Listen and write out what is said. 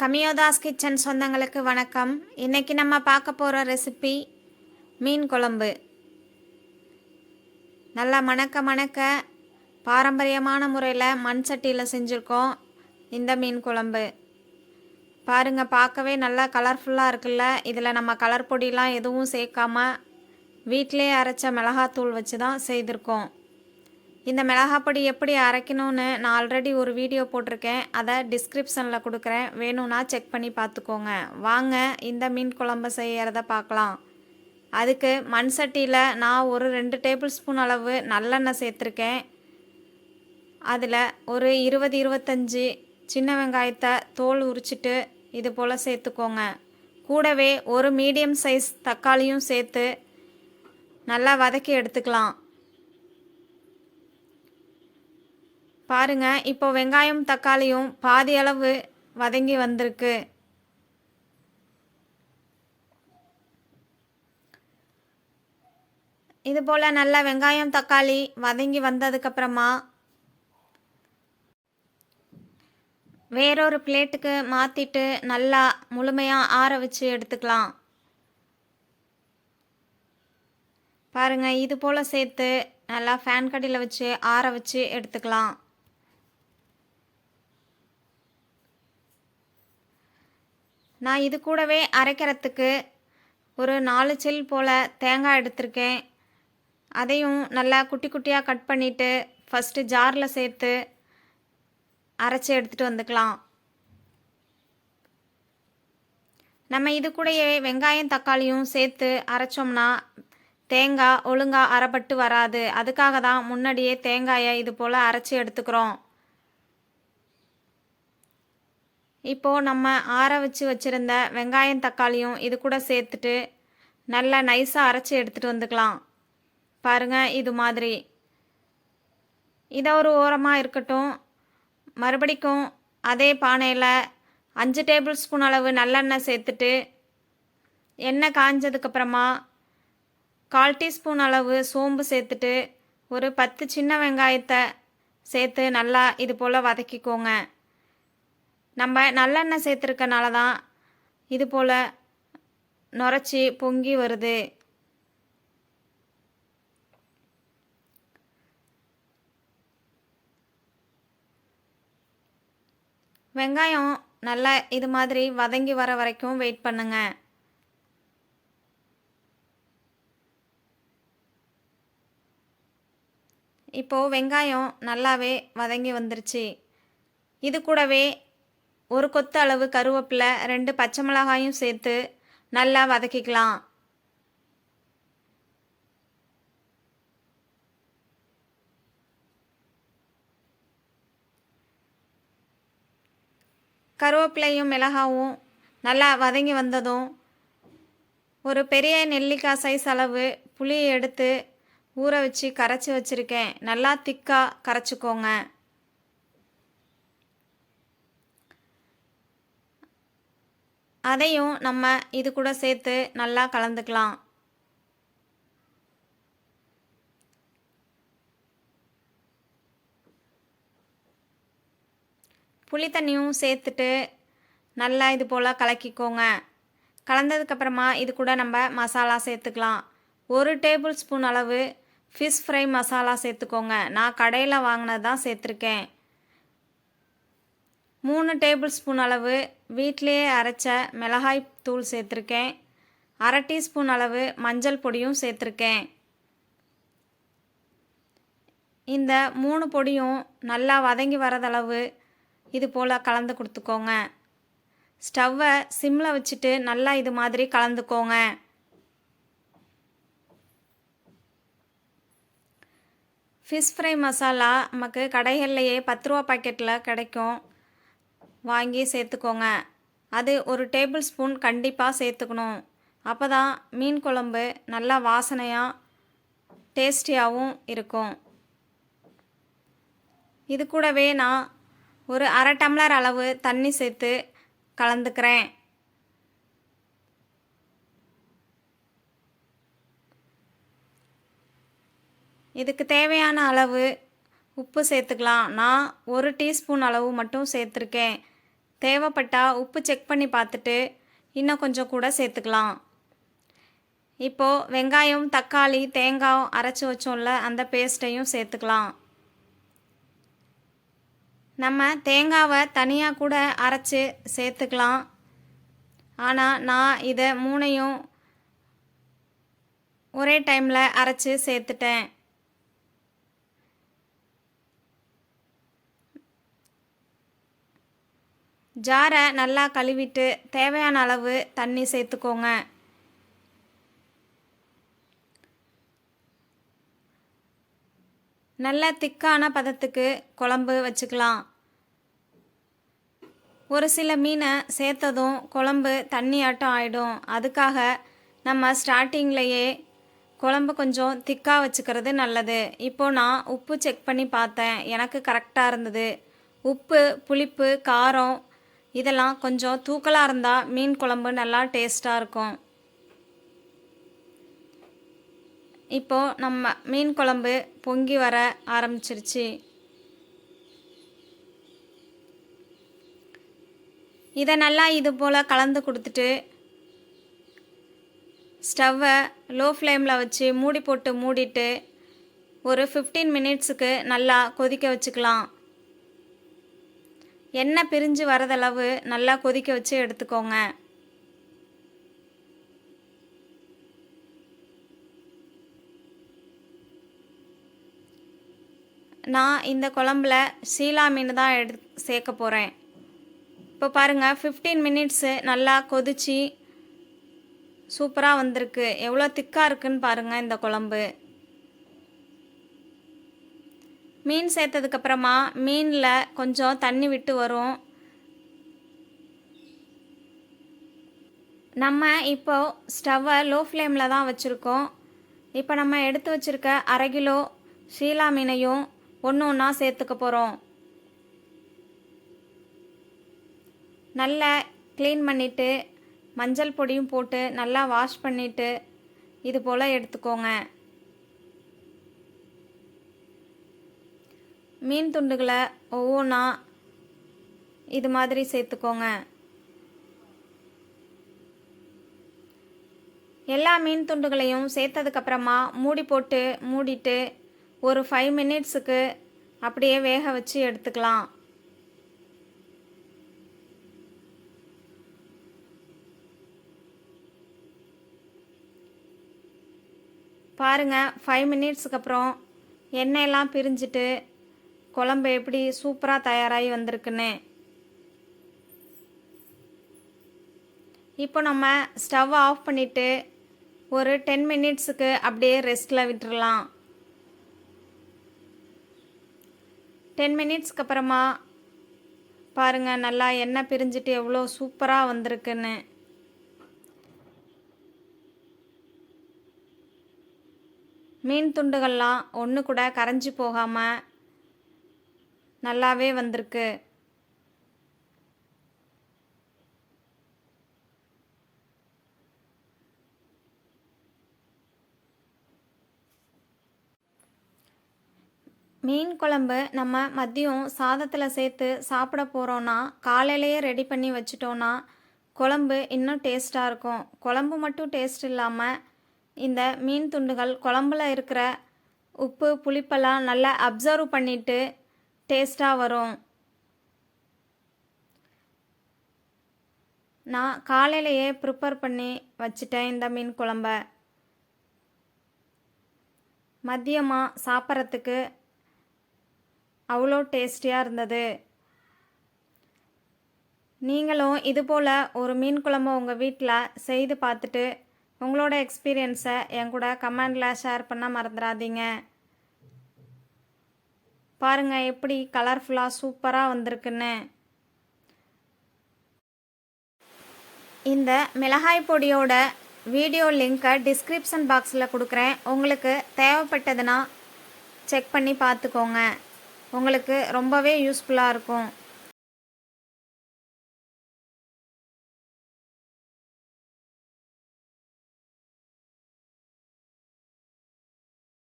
கமியோதாஸ் kitchen சொந்தங்களுக்கு வணக்கம். இன்னைக்கு நம்ம பார்க்க போகிற ரெசிபி மீன் குழம்பு. நல்லா மணக்க மணக்க பாரம்பரியமான முறையில் மண் சட்டியில் செஞ்சுருக்கோம் இந்த மீன் குழம்பு. பாருங்கள் பார்க்கவே நல்லா கலர்ஃபுல்லாக இருக்குல்ல? இதில் நம்ம கலர் பொடிலாம் எதுவும் சேர்க்காம வீட்டிலே அரைச்ச மிளகாத்தூள் வச்சு தான் செய்திருக்கோம். இந்த மிளகாப்பொடி எப்படி அரைக்கணும்னு நான் ஆல்ரெடி ஒரு வீடியோ போட்டிருக்கேன். அதை டிஸ்கிரிப்ஷனில் கொடுக்குறேன். வேணும்னா செக் பண்ணி பார்த்துக்கோங்க. வாங்க இந்த மீன் குழம்பு செய்யறத பார்க்கலாம். அதுக்கு மண் சட்டியில் நான் ஒரு ரெண்டு டேபிள் ஸ்பூன் அளவு நல்லெண்ணெய் சேர்த்துருக்கேன். அதில் ஒரு இருபது இருபத்தஞ்சி சின்ன வெங்காயத்தை தோல் உரிச்சிட்டு இது போல் சேர்த்துக்கோங்க. கூடவே ஒரு மீடியம் சைஸ் தக்காளியும் சேர்த்து நல்லா வதக்கி எடுத்துக்கலாம். பாருங்க இப்போ வெங்காயம் தக்காளியும் பாதி அளவு வதங்கி வந்திருக்கு. இது போல் நல்லா வெங்காயம் தக்காளி வதங்கி வந்ததுக்கப்புறமா வேறொரு பிளேட்டுக்கு மாற்றிட்டு நல்லா முழுமையாக ஆற வச்சு எடுத்துக்கலாம். பாருங்கள் இது போல் சேர்த்து நல்லா ஃபேன் கடியில் வச்சு ஆற வச்சு எடுத்துக்கலாம். நான் இது கூடவே அரைக்கிறதுக்கு ஒரு நாலு சில் போல் தேங்காய் எடுத்திருக்கேன். அதையும் நல்லா குட்டி குட்டியாக கட் பண்ணிவிட்டு ஃபஸ்ட்டு ஜாரில் சேர்த்து அரைச்சி எடுத்துகிட்டு வந்துக்கலாம். நம்ம இது கூடயே வெங்காயம் தக்காளியும் சேர்த்து அரைச்சோம்னா தேங்காய் ஒழுங்காக அரைப்பட்டு வராது. அதுக்காக தான் முன்னாடியே தேங்காயை இது போல் அரைச்சி எடுத்துக்கிறோம். இப்போது நம்ம ஆற வச்சு வச்சுருந்த வெங்காயம் தக்காளியும் இது கூட சேர்த்துட்டு நல்லா நைஸாக அரைச்சி எடுத்துகிட்டு வந்துக்கலாம். பாருங்கள் இது மாதிரி. இதை ஒரு ஓரமாக இருக்கட்டும். மறுபடிக்கும் அதே பானையில் அஞ்சு டேபிள் ஸ்பூன் அளவு நல்லெண்ணெய் சேர்த்துட்டு எண்ணெய் காஞ்சதுக்கப்புறமா கால் டீஸ்பூன் அளவு சோம்பு சேர்த்துட்டு ஒரு பத்து சின்ன வெங்காயத்தை சேர்த்து நல்லா இது போல் வதக்கிக்கோங்க. நம்ம நல்லெண்ணெய் சேர்த்துருக்கனால தான் இது போல் நுரைச்சி பொங்கி வருது. வெங்காயம் நல்லா இது மாதிரி வதங்கி வர வரைக்கும் வெயிட் பண்ணுங்க. இப்போது வெங்காயம் நல்லாவே வதங்கி வந்துருச்சு. இது கூடவே ஒரு கொத்து அளவு கருவேப்பிலை ரெண்டு பச்சை மிளகாயும் சேர்த்து நல்லா வதக்கிக்கலாம். கருவேப்பிலையும் மிளகாவும் நல்லா வதங்கி வந்ததும் ஒரு பெரிய நெல்லிக்காய் சைஸ் அளவு புளியை எடுத்து ஊற வச்சு கரைச்சி வச்சுருக்கேன். நல்லா திக்காக கரைச்சிக்கோங்க. அதையும் நம்ம இது கூட சேர்த்து நல்லா கலந்துக்கலாம். புளி தண்ணியும் சேர்த்துட்டு நல்லா இது போல் கலக்கிக்கோங்க. கலந்ததுக்கப்புறமா இது கூட நம்ம மசாலா சேர்த்துக்கலாம். ஒரு டேபிள் ஸ்பூன் அளவு ஃபிஷ் ஃப்ரை மசாலா சேர்த்துக்கோங்க. நான் கடையில் வாங்கினது தான் சேர்த்துருக்கேன். மூணு டேபிள் ஸ்பூன் அளவு வீட்டிலேயே அரைச்ச மிளகாய் தூள் சேர்த்துருக்கேன். அரை டீஸ்பூன் அளவு மஞ்சள் பொடியும் சேர்த்துருக்கேன். இந்த மூணு பொடியும் நல்லா வதங்கி வரதளவு இது போல் கலந்து கொடுத்துக்கோங்க. ஸ்டவ்வை சிம்மில் வச்சுட்டு நல்லா இது மாதிரி கலந்துக்கோங்க. ஃபிஷ் ஃப்ரை மசாலா நமக்கு கடைகள்லையே பத்து ரூபா பாக்கெட்டில் கிடைக்கும். வாங்கி சேர்த்துக்கோங்க. அது ஒரு டேபிள் ஸ்பூன் கண்டிப்பாக சேர்த்துக்கணும். அப்போ தான் மீன் குழம்பு நல்லா வாசனையாக டேஸ்டியாகவும் இருக்கும். இது கூடவே நான் ஒரு அரை டம்ளர் அளவு தண்ணி சேர்த்து கலந்துக்கிறேன். இதுக்கு தேவையான அளவு உப்பு சேர்த்துக்கலாம். நான் ஒரு டீஸ்பூன் அளவு மட்டும் சேர்த்துருக்கேன். தேவைப்பட்டால் உப்பு செக் பண்ணி பார்த்துட்டு இன்னும் கொஞ்சம் கூட சேர்த்துக்கலாம். இப்போது வெங்காயம் தக்காளி தேங்காய் அரைச்சி வச்சோம்ல அந்த பேஸ்ட்டையும் சேர்த்துக்கலாம். நம்ம தேங்காவை தனியாக கூட அரைச்சி சேர்த்துக்கலாம். ஆனால் நான் இதை மூணையும் ஒரே டைமில் அரைச்சி சேர்த்துட்டேன். ஜாரை நல்லா கழுவிட்டு தேவையான அளவு தண்ணி சேர்த்துக்கோங்க. நல்ல திக்கான பதத்துக்கு குழம்பு வச்சுக்கலாம். ஒரு சில மீனை சேர்த்ததும் குழம்பு தண்ணியாட்டம் ஆகிடும் அதுக்காக நம்ம ஸ்டார்டிங்லேயே குழம்பு கொஞ்சம் திக்காக வச்சுக்கிறது நல்லது. இப்போது நான் உப்பு செக் பண்ணி பார்த்தேன். எனக்கு கரெக்டாக இருந்தது. உப்பு புளிப்பு காரம் இதெல்லாம் கொஞ்சம் தூக்கலாக இருந்தால் மீன் குழம்பு நல்லா டேஸ்ட்டாக இருக்கும். இப்போது நம்ம மீன் குழம்பு பொங்கி வர ஆரம்பிச்சிருச்சு. இதை நல்லா இது போல் கலந்து கொடுத்துட்டு ஸ்டவ்வை லோ ஃப்ளேமில் வச்சு மூடி போட்டு மூடிட்டு ஒரு ஃபிஃப்டீன் மினிட்ஸுக்கு நல்லா கொதிக்க வச்சுக்கலாம். எண்ணெய் பிரிஞ்சு வரதளவு நல்லா கொதிக்க வச்சு எடுத்துக்கோங்க. நான் இந்த குழம்புல சீலா மீன் தான் எடு சேர்க்க போகிறேன் இப்போ பாருங்கள் ஃபிஃப்டீன் மினிட்ஸு நல்லா கொதிச்சு சூப்பராக வந்திருக்கு. எவ்வளோ திக்காக இருக்குன்னு பாருங்கள் இந்த குழம்பு. மீன் சேர்த்ததுக்கப்புறமா மீனில் கொஞ்சம் தண்ணி விட்டு வரும். நம்ம இப்போ ஸ்டவ்வை லோ ஃப்ளேமில் தான் வச்சுருக்கோம். இப்போ நம்ம எடுத்து வச்சுருக்க அரை கிலோ ஷீலா மீனையும் ஒன்று ஒன்றா சேர்த்துக்க போகிறோம் நல்லா க்ளீன் பண்ணிவிட்டு மஞ்சள் பொடியும் போட்டு நல்லா வாஷ் பண்ணிவிட்டு இது போல் எடுத்துக்கோங்க. மீன் துண்டுகளை ஒவ்வொன்றா இது மாதிரி சேர்த்துக்கோங்க. எல்லா மீன் துண்டுகளையும் சேர்த்ததுக்கப்புறமா மூடி போட்டு மூடிட்டு ஒரு ஃபைவ் மினிட்ஸுக்கு அப்படியே வேக வச்சு எடுத்துக்கலாம். பாருங்கள் ஃபைவ் மினிட்ஸுக்கு அப்புறம் எண்ணெயெல்லாம் பிரிஞ்சுட்டு குழம்பு எப்படி சூப்பராக தயாராகி வந்திருக்குன்னு. இப்போ நம்ம ஸ்டவ் ஆஃப் பண்ணிவிட்டு ஒரு டென் மினிட்ஸுக்கு அப்படியே ரெஸ்ட்டில் விட்டுறலாம். டென் மினிட்ஸ்க்கு அப்புறமா பாருங்கள் நல்லா எண்ணெய் பிரிஞ்சுட்டு எவ்வளோ சூப்பராக வந்திருக்குன்னு. மீன் துண்டுகள்லாம் ஒன்று கூட கரைஞ்சி போகாமல் நல்லாவே வந்திருக்கு. மீன் குழம்பு நம்ம மதியம் சாதத்தில் சேர்த்து சாப்பிட போகிறோன்னா காலையிலேயே ரெடி பண்ணி வச்சிட்டோன்னா குழம்பு இன்னும் டேஸ்ட்டாக இருக்கும். குழம்பு மட்டும் டேஸ்ட் இல்லாமல் இந்த மீன் துண்டுகள் குழம்புல இருக்கிற உப்பு புளிப்பெல்லாம் நல்லா அப்சர்வ் பண்ணிவிட்டு டேஸ்ட்டாக வரும். நான் காலையிலையே ப்ரிப்பேர் பண்ணி வச்சிட்டேன் இந்த மீன் குழம்ப. மதியமாக சாப்பிட்றதுக்கு அவ்வளோ டேஸ்டியாக இருந்தது. நீங்களும் இது போல் ஒரு மீன் குழம்பு உங்கள் வீட்டில் செய்து பார்த்துட்டு உங்களோட எக்ஸ்பீரியன்ஸை என் கூட கமெண்டில் ஷேர் பண்ண மறந்துடாதீங்க பாருங்கள் எப்படி கலர்ஃபுல்லாக சூப்பராக வந்திருக்குன்னு. இந்த மிளகாய் பொடியோட வீடியோ லிங்க்கை டிஸ்கிரிப்ஷன் பாக்ஸில் கொடுக்குறேன். உங்களுக்கு தேவைப்பட்டதுன்னா செக் பண்ணி பார்த்துக்கோங்க. உங்களுக்கு ரொம்பவே யூஸ்ஃபுல்லாக இருக்கும்.